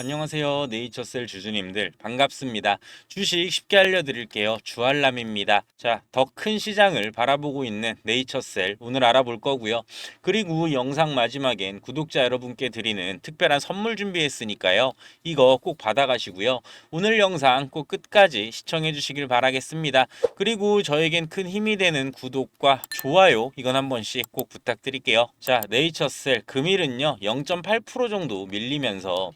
안녕하세요. 네이처셀 주주님들 반갑습니다. 주식 쉽게 알려드릴게요. 주알람입니다. 자, 더 큰 시장을 바라보고 있는 네이처셀 오늘 알아볼 거고요. 그리고 영상 마지막엔 구독자 여러분께 드리는 특별한 선물 준비했으니까요. 이거 꼭 받아가시고요. 오늘 영상 꼭 끝까지 시청해 주시길 바라겠습니다. 그리고 저에겐 큰 힘이 되는 구독과 좋아요 이건 한 번씩 꼭 부탁드릴게요. 자, 네이처셀 금일은요 0.8% 정도 밀리면서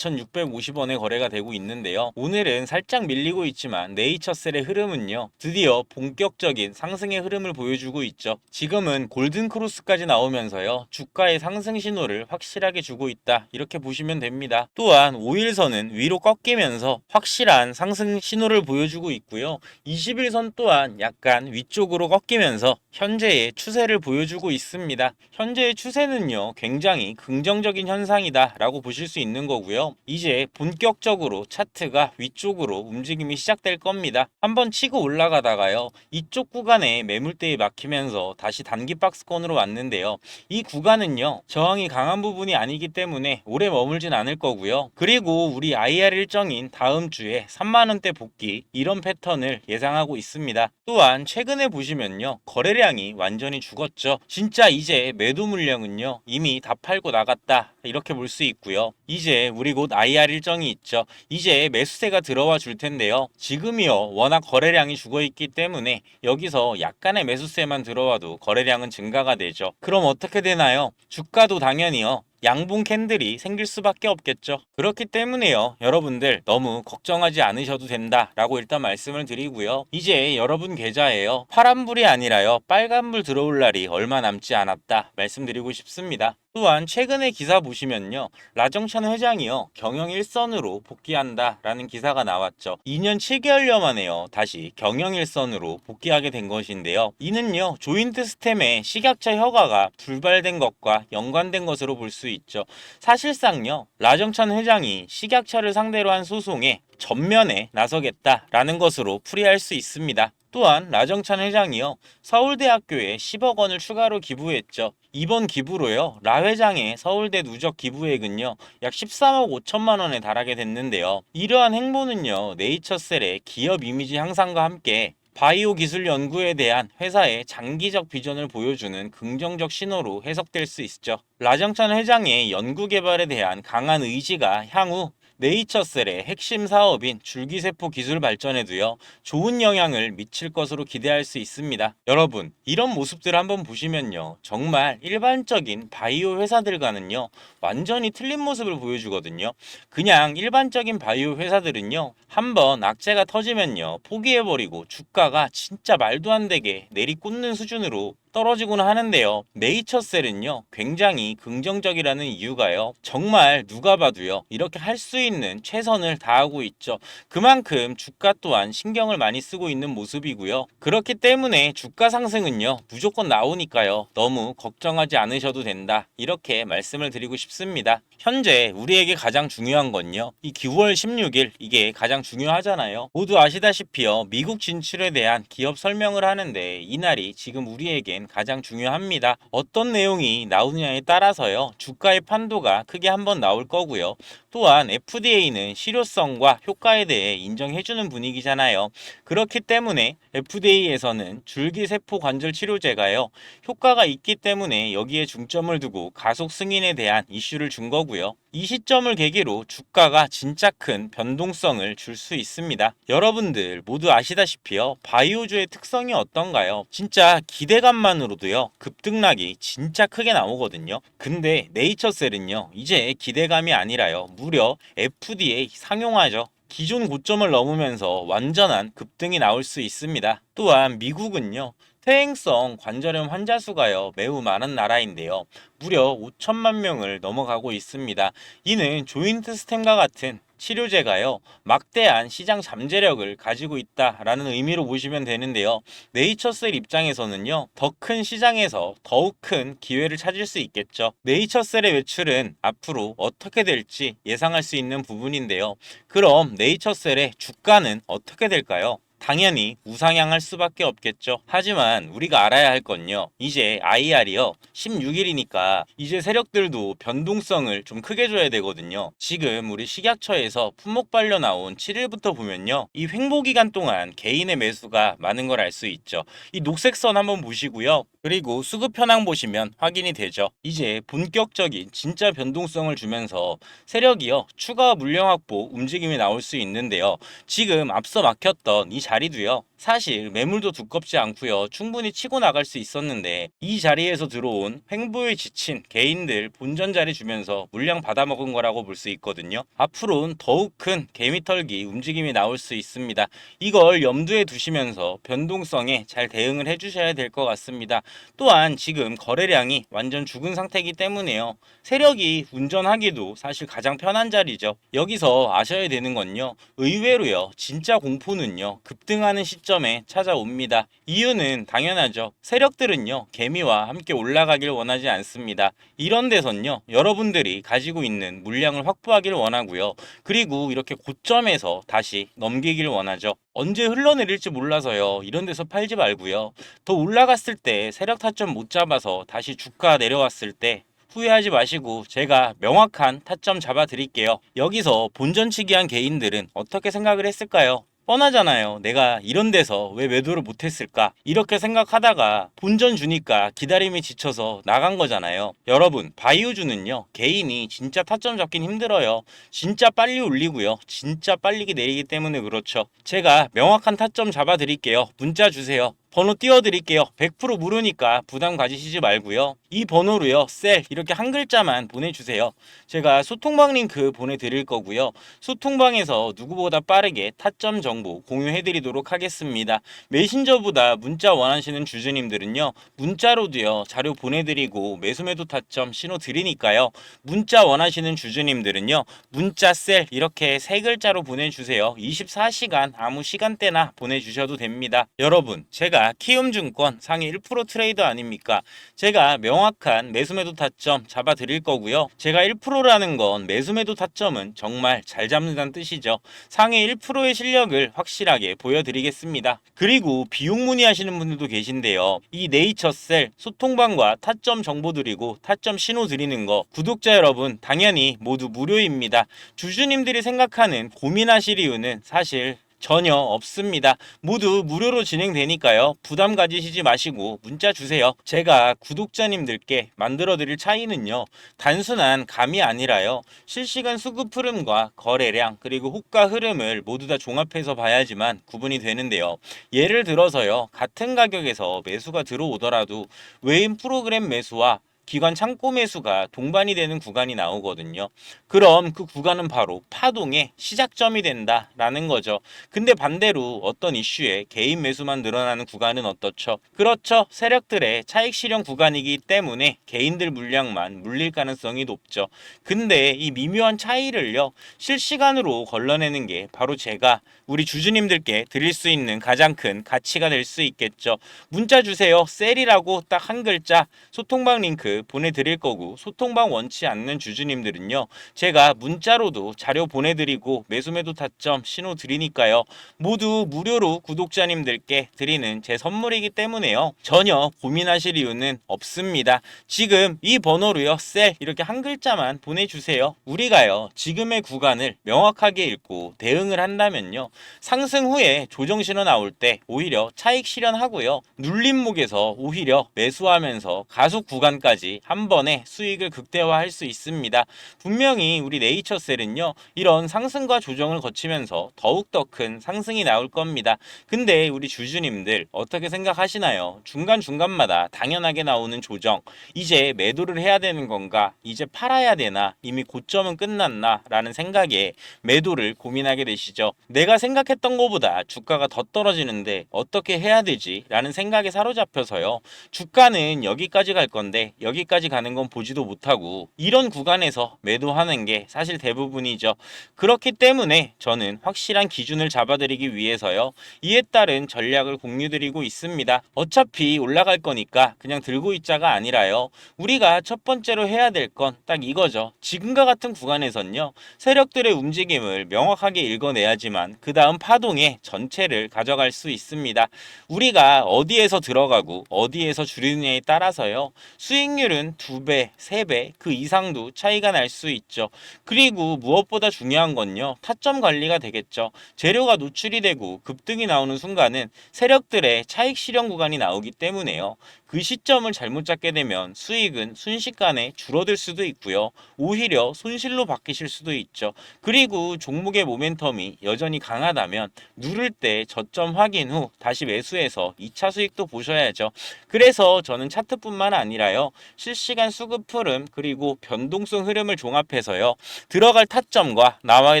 22,650원에 거래가 되고 있는데요. 오늘은 살짝 밀리고 있지만 네이처셀의 흐름은요 드디어 본격적인 상승의 흐름을 보여주고 있죠. 지금은 골든 크로스까지 나오면서요 주가의 상승 신호를 확실하게 주고 있다 이렇게 보시면 됩니다. 또한 5일선은 위로 꺾이면서 확실한 상승 신호를 보여주고 있고요. 21선 또한 약간 위쪽으로 꺾이면서 현재의 추세를 보여주고 있습니다. 현재의 추세는요, 굉장히 긍정적인 현상이다 라고 보실 수 있는 거고요. 이제 본격적으로 차트가 위쪽으로 움직임이 시작될 겁니다. 한번 치고 올라가다가요, 이쪽 구간에 매물대에 막히면서 다시 단기 박스권으로 왔는데요. 이 구간은요, 저항이 강한 부분이 아니기 때문에 오래 머물진 않을 거고요. 그리고 우리 IR 일정인 다음 주에 3만원대 복귀 이런 패턴을 예상하고 있습니다. 또한 최근에 보시면요, 거래량이 완전히 죽었죠. 진짜 이제 매도 물량은요, 이미 다 팔고 나갔다. 이렇게 볼 수 있고요. 이제 우리 곧 IR 일정이 있죠. 이제 매수세가 들어와 줄 텐데요. 지금이요, 워낙 거래량이 죽어 있기 때문에 여기서 약간의 매수세만 들어와도 거래량은 증가가 되죠. 그럼 어떻게 되나요? 주가도 당연히요. 양봉 캔들이 생길 수밖에 없겠죠. 그렇기 때문에요. 여러분들 너무 걱정하지 않으셔도 된다라고 일단 말씀을 드리고요. 이제 여러분 계좌에요. 파란불이 아니라요. 빨간불 들어올 날이 얼마 남지 않았다 말씀드리고 싶습니다. 또한 최근에 기사 보시면요. 라정찬 회장이요. 경영 일선으로 복귀한다라는 기사가 나왔죠. 2년 7개월여 만에요. 다시 경영 일선으로 복귀하게 된 것인데요. 이는요. 조인트 스템의 식약처 허가가 불발된 것과 연관된 것으로 볼 수 있죠. 사실상요. 라정찬 회장이 식약처를 상대로 한 소송에 전면에 나서겠다라는 것으로 풀이할 수 있습니다. 또한 라정찬 회장이요 서울대학교에 10억 원을 추가로 기부했죠. 이번 기부로요 라 회장의 서울대 누적 기부액은요 약 13억 5천만 원에 달하게 됐는데요. 이러한 행보는요 네이처셀의 기업 이미지 향상과 함께 바이오 기술 연구에 대한 회사의 장기적 비전을 보여주는 긍정적 신호로 해석될 수 있죠. 라정찬 회장의 연구 개발에 대한 강한 의지가 향후 네이처셀의 핵심 사업인 줄기세포 기술 발전에도요, 좋은 영향을 미칠 것으로 기대할 수 있습니다. 여러분, 이런 모습들을 한번 보시면요, 정말 일반적인 바이오 회사들과는요, 완전히 틀린 모습을 보여주거든요. 그냥 일반적인 바이오 회사들은요, 한번 악재가 터지면요, 포기해버리고 주가가 진짜 말도 안 되게 내리꽂는 수준으로 떨어지곤 하는데요. 네이처셀은요, 굉장히 긍정적이라는 이유가요. 정말 누가 봐도요, 이렇게 할 수 있는 최선을 다하고 있죠. 그만큼 주가 또한 신경을 많이 쓰고 있는 모습이고요. 그렇기 때문에 주가 상승은요, 무조건 나오니까요. 너무 걱정하지 않으셔도 된다. 이렇게 말씀을 드리고 싶습니다. 현재 우리에게 가장 중요한 건요, 이 9월 16일 이게 가장 중요하잖아요. 모두 아시다시피요, 미국 진출에 대한 기업 설명을 하는데 이날이 지금 우리에겐 가장 중요합니다. 어떤 내용이 나오느냐에 따라서요, 주가의 판도가 크게 한번 나올 거고요. 또한 FDA는 실효성과 효과에 대해 인정해주는 분위기잖아요. 그렇기 때문에 FDA에서는 줄기세포 관절 치료제가요, 효과가 있기 때문에 여기에 중점을 두고 가속 승인에 대한 이슈를 준 거고요. 이 시점을 계기로 주가가 진짜 큰 변동성을 줄 수 있습니다. 여러분들 모두 아시다시피요. 바이오주의 특성이 어떤가요? 진짜 기대감만으로도요. 급등락이 진짜 크게 나오거든요. 근데 네이처셀은요. 이제 기대감이 아니라요. 무려 FDA 상용화죠. 기존 고점을 넘으면서 완전한 급등이 나올 수 있습니다. 또한 미국은요. 퇴행성 관절염 환자 수가요 매우 많은 나라인데요. 무려 5천만 명을 넘어가고 있습니다. 이는 조인트 스템과 같은 치료제가요 막대한 시장 잠재력을 가지고 있다라는 의미로 보시면 되는데요. 네이처셀 입장에서는요 더 큰 시장에서 더욱 큰 기회를 찾을 수 있겠죠. 네이처셀의 매출은 앞으로 어떻게 될지 예상할 수 있는 부분인데요. 그럼 네이처셀의 주가는 어떻게 될까요? 당연히 우상향할 수밖에 없겠죠. 하지만 우리가 알아야 할 건요. 이제 IR이요. 16일이니까 이제 세력들도 변동성을 좀 크게 줘야 되거든요. 지금 우리 식약처에서 품목 발려 나온 7일부터 보면요. 이 횡보 기간 동안 개인의 매수가 많은 걸 알 수 있죠. 이 녹색 선 한번 보시고요. 그리고 수급 현황 보시면 확인이 되죠. 이제 본격적인 진짜 변동성을 주면서 세력이요. 추가 물량 확보 움직임이 나올 수 있는데요. 지금 앞서 막혔던 이 자리도요. 사실 매물도 두껍지 않고요. 충분히 치고 나갈 수 있었는데 이 자리에서 들어온 횡보에 지친 개인들 본전 자리 주면서 물량 받아먹은 거라고 볼 수 있거든요. 앞으로는 더욱 큰 개미털기 움직임이 나올 수 있습니다. 이걸 염두에 두시면서 변동성에 잘 대응을 해주셔야 될 것 같습니다. 또한 지금 거래량이 완전 죽은 상태이기 때문에요. 세력이 운전하기도 사실 가장 편한 자리죠. 여기서 아셔야 되는 건요. 의외로요. 진짜 공포는요. 급등하는 시점 에 찾아옵니다. 이유는 당연하죠. 세력들은요. 개미와 함께 올라가길 원하지 않습니다. 이런 데선요. 여러분들이 가지고 있는 물량을 확보하길 원하고요. 그리고 이렇게 고점에서 다시 넘기길 원하죠. 언제 흘러내릴지 몰라서요. 이런 데서 팔지 말고요. 더 올라갔을 때 세력 타점 못 잡아서 다시 주가 내려왔을 때 후회하지 마시고 제가 명확한 타점 잡아 드릴게요. 여기서 본전치기 한 개인들은 어떻게 생각을 했을까요? 뻔하잖아요. 내가 이런 데서 왜 매도를 못했을까? 이렇게 생각하다가 본전 주니까 기다림이 지쳐서 나간 거잖아요. 여러분, 바이오주는요, 개인이 진짜 타점 잡긴 힘들어요. 진짜 빨리 올리고요. 진짜 빨리 내리기 때문에 그렇죠. 제가 명확한 타점 잡아 드릴게요. 문자 주세요. 번호 띄워드릴게요. 100% 무료니까 부담 가지시지 말고요. 이 번호로요. 셀 이렇게 한 글자만 보내주세요. 제가 소통방 링크 보내드릴 거고요. 소통방에서 누구보다 빠르게 타점 정보 공유해드리도록 하겠습니다. 메신저보다 문자 원하시는 주주님들은요. 문자로도요. 자료 보내드리고 매수매도 타점 신호 드리니까요. 문자 원하시는 주주님들은요. 문자 셀 이렇게 세 글자로 보내주세요. 24시간 아무 시간대나 보내주셔도 됩니다. 여러분 제가 키움증권 상위 1% 트레이더 아닙니까? 제가 명확한 매수매도 타점 잡아 드릴 거고요. 제가 1%라는 건 매수매도 타점은 정말 잘 잡는다는 뜻이죠. 상위 1%의 실력을 확실하게 보여드리겠습니다. 그리고 비용 문의하시는 분들도 계신데요. 이 네이처셀 소통방과 타점 정보 드리고 타점 신호 드리는 거 구독자 여러분 당연히 모두 무료입니다. 주주님들이 생각하는 고민하실 이유는 사실 전혀 없습니다. 모두 무료로 진행되니까요. 부담 가지시지 마시고 문자 주세요. 제가 구독자님들께 만들어 드릴 차이는요. 단순한 감이 아니라요. 실시간 수급 흐름과 거래량 그리고 호가 흐름을 모두 다 종합해서 봐야지만 구분이 되는데요. 예를 들어서요. 같은 가격에서 매수가 들어오더라도 외인 프로그램 매수와 기관 창고 매수가 동반이 되는 구간이 나오거든요. 그럼 그 구간은 바로 파동의 시작점이 된다라는 거죠. 근데 반대로 어떤 이슈에 개인 매수만 늘어나는 구간은 어떻죠? 그렇죠. 세력들의 차익 실현 구간이기 때문에 개인들 물량만 물릴 가능성이 높죠. 근데 이 미묘한 차이를요. 실시간으로 걸러내는 게 바로 제가 우리 주주님들께 드릴 수 있는 가장 큰 가치가 될 수 있겠죠. 문자 주세요. 셀이라고 딱 한 글자 소통방 링크 보내드릴 거고 소통방 원치 않는 주주님들은요. 제가 문자로도 자료 보내드리고 매수매도 타점 신호 드리니까요. 모두 무료로 구독자님들께 드리는 제 선물이기 때문에요. 전혀 고민하실 이유는 없습니다. 지금 이 번호로요. 셀 이렇게 한 글자만 보내주세요. 우리가요. 지금의 구간을 명확하게 읽고 대응을 한다면요. 상승 후에 조정 신호 나올 때 오히려 차익 실현하고요. 눌림목에서 오히려 매수하면서 가속 구간까지 한 번에 수익을 극대화할 수 있습니다. 분명히 우리 네이처셀은요. 이런 상승과 조정을 거치면서 더욱더 큰 상승이 나올 겁니다. 근데 우리 주주님들 어떻게 생각하시나요? 중간중간마다 당연하게 나오는 조정. 이제 매도를 해야 되는 건가? 이제 팔아야 되나? 이미 고점은 끝났나? 라는 생각에 매도를 고민하게 되시죠. 내가 생각했던 것보다 주가가 더 떨어지는데 어떻게 해야 되지? 라는 생각에 사로잡혀서요. 주가는 여기까지 갈 건데 여기 여기까지 가는 건 보지도 못하고 이런 구간에서 매도하는 게 사실 대부분이죠. 그렇기 때문에 저는 확실한 기준을 잡아드리기 위해서요. 이에 따른 전략을 공유드리고 있습니다. 어차피 올라갈 거니까 그냥 들고 있자가 아니라요. 우리가 첫 번째로 해야 될 건 딱 이거죠. 지금과 같은 구간에선요. 세력들의 움직임을 명확하게 읽어내야지만 그 다음 파동의 전체를 가져갈 수 있습니다. 우리가 어디에서 들어가고 어디에서 줄이느냐에 따라서요. 수익률 은 두 배, 세 배, 그 이상도 차이가 날 수 있죠. 그리고 무엇보다 중요한 건요. 타점 관리가 되겠죠. 재료가 노출이 되고 급등이 나오는 순간은 세력들의 차익 실현 구간이 나오기 때문에요. 그 시점을 잘못 잡게 되면 수익은 순식간에 줄어들 수도 있고요. 오히려 손실로 바뀌실 수도 있죠. 그리고 종목의 모멘텀이 여전히 강하다면 누를 때 저점 확인 후 다시 매수해서 2차 수익도 보셔야죠. 그래서 저는 차트뿐만 아니라요. 실시간 수급 흐름 그리고 변동성 흐름을 종합해서요. 들어갈 타점과 나와야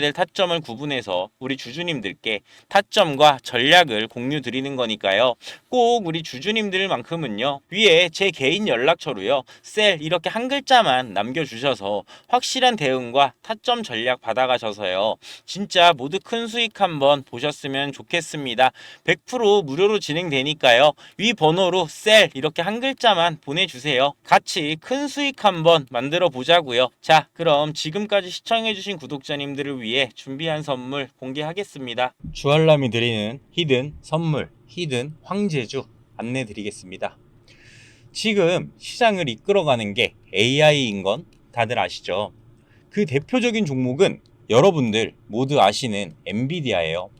될 타점을 구분해서 우리 주주님들께 타점과 전략을 공유 드리는 거니까요. 꼭 우리 주주님들만큼은요. 위에 제 개인 연락처로요. 셀 이렇게 한 글자만 남겨주셔서 확실한 대응과 타점 전략 받아가셔서요. 진짜 모두 큰 수익 한번 보셨으면 좋겠습니다. 100% 무료로 진행되니까요. 위 번호로 셀 이렇게 한 글자만 보내주세요. 큰 수익 한번 만들어 보자고요. 자, 그럼 지금까지 시청해주신 구독자님들을 위해 준비한 선물 공개하겠습니다. 주알람이 드리는 히든 선물, 히든 황제주 안내 드리겠습니다. 지금 시장을 이끌어가는 게 AI인 건 다들 아시죠? 그 대표적인 종목은 여러분들 모두 아시는 엔비디아예요.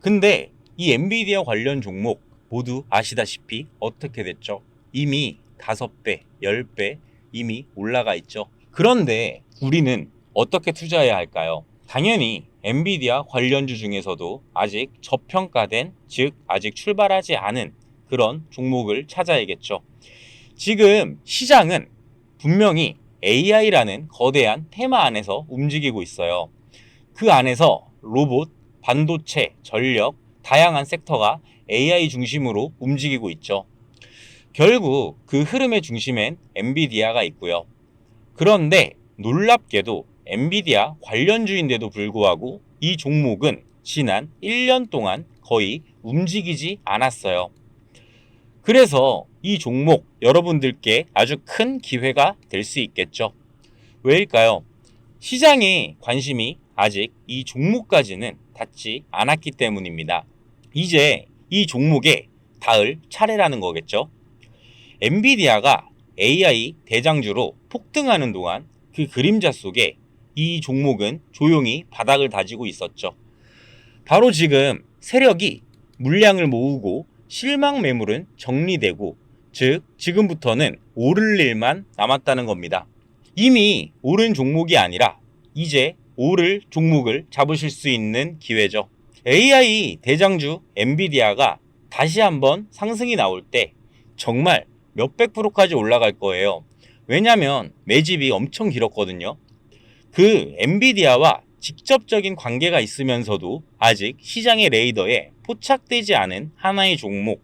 근데 이 엔비디아 관련 종목 모두 아시다시피 어떻게 됐죠? 이미 5배, 10배 이미 올라가 있죠. 그런데 우리는 어떻게 투자해야 할까요? 당연히 엔비디아 관련주 중에서도 아직 저평가된, 즉 아직 출발하지 않은 그런 종목을 찾아야겠죠. 지금 시장은 분명히 AI라는 거대한 테마 안에서 움직이고 있어요. 그 안에서 로봇, 반도체, 전력, 다양한 섹터가 AI 중심으로 움직이고 있죠. 결국 그 흐름의 중심엔 엔비디아가 있고요. 그런데 놀랍게도 엔비디아 관련주인데도 불구하고 이 종목은 지난 1년 동안 거의 움직이지 않았어요. 그래서 이 종목 여러분들께 아주 큰 기회가 될 수 있겠죠. 왜일까요? 시장의 관심이 아직 이 종목까지는 닿지 않았기 때문입니다. 이제 이 종목에 닿을 차례라는 거겠죠. 엔비디아가 AI 대장주로 폭등하는 동안 그 그림자 속에 이 종목은 조용히 바닥을 다지고 있었죠. 바로 지금 세력이 물량을 모으고 실망 매물은 정리되고 즉 지금부터는 오를 일만 남았다는 겁니다. 이미 오른 종목이 아니라 이제 오를 종목을 잡으실 수 있는 기회죠. AI 대장주 엔비디아가 다시 한번 상승이 나올 때 정말 몇백 프로까지 올라갈 거예요. 왜냐면 매집이 엄청 길었거든요. 그 엔비디아와 직접적인 관계가 있으면서도 아직 시장의 레이더에 포착되지 않은 하나의 종목.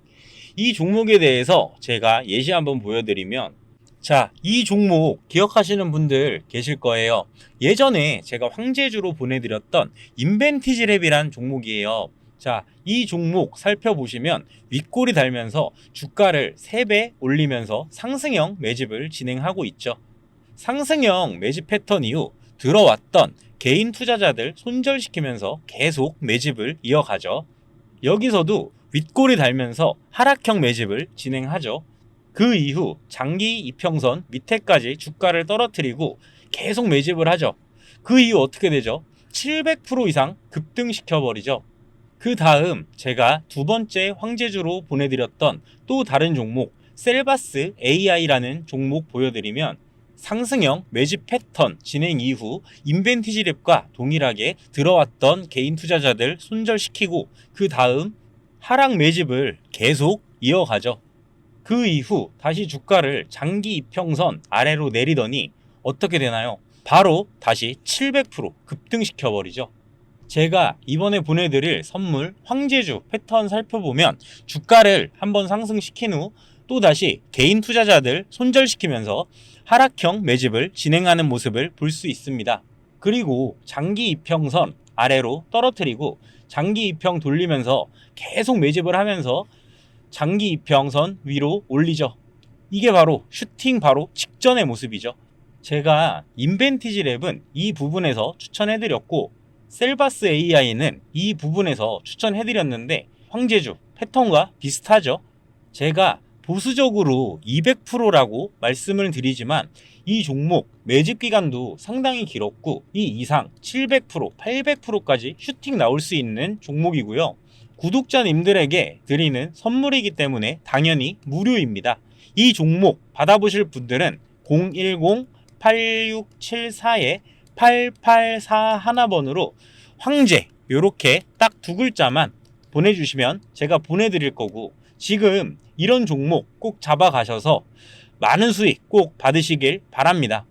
이 종목에 대해서 제가 예시 한번 보여드리면 자, 이 종목 기억하시는 분들 계실 거예요. 예전에 제가 황제주로 보내드렸던 인벤티지랩이란 종목이에요. 자, 이 종목 살펴보시면 윗골이 달면서 주가를 3배 올리면서 상승형 매집을 진행하고 있죠. 상승형 매집 패턴 이후 들어왔던 개인 투자자들 손절시키면서 계속 매집을 이어가죠. 여기서도 윗골이 달면서 하락형 매집을 진행하죠. 그 이후 장기 이평선 밑에까지 주가를 떨어뜨리고 계속 매집을 하죠. 그 이후 어떻게 되죠? 700% 이상 급등시켜버리죠. 그 다음 제가 두 번째 황제주로 보내드렸던 또 다른 종목 셀바스 AI라는 종목 보여드리면 상승형 매집 패턴 진행 이후 인벤티지 랩과 동일하게 들어왔던 개인 투자자들 손절시키고 그 다음 하락 매집을 계속 이어가죠. 그 이후 다시 주가를 장기 이평선 아래로 내리더니 어떻게 되나요? 바로 다시 700% 급등시켜 버리죠. 제가 이번에 보내드릴 선물 황제주 패턴 살펴보면 주가를 한번 상승시킨 후 또다시 개인 투자자들 손절시키면서 하락형 매집을 진행하는 모습을 볼 수 있습니다. 그리고 장기 이평선 아래로 떨어뜨리고 장기 이평 돌리면서 계속 매집을 하면서 장기 이평선 위로 올리죠. 이게 바로 슈팅 바로 직전의 모습이죠. 제가 인벤티지 랩은 이 부분에서 추천해드렸고 셀바스 AI는 이 부분에서 추천해드렸는데 황제주 패턴과 비슷하죠. 제가 보수적으로 200%라고 말씀을 드리지만 이 종목 매집 기간도 상당히 길었고 이 이상 700%, 800%까지 슈팅 나올 수 있는 종목이고요. 구독자님들에게 드리는 선물이기 때문에 당연히 무료입니다. 이 종목 받아보실 분들은 010-8674에 8841번으로 황제 요렇게 딱 두 글자만 보내주시면 제가 보내드릴 거고 지금 이런 종목 꼭 잡아가셔서 많은 수익 꼭 받으시길 바랍니다.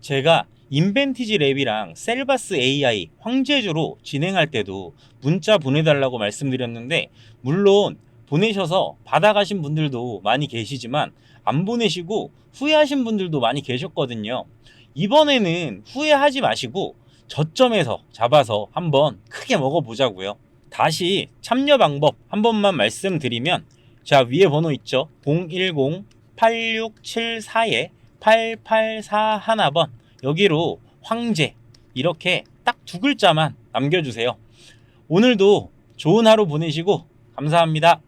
제가 인벤티지 랩이랑 셀바스 AI 황제주로 진행할 때도 문자 보내달라고 말씀드렸는데 물론 보내셔서 받아가신 분들도 많이 계시지만 안 보내시고 후회하신 분들도 많이 계셨거든요. 이번에는 후회하지 마시고 저점에서 잡아서 한번 크게 먹어보자고요. 다시 참여 방법 한 번만 말씀드리면 자 위에 번호 있죠 010-8674에 8841번 여기로 황제 이렇게 딱 두 글자만 남겨주세요. 오늘도 좋은 하루 보내시고 감사합니다.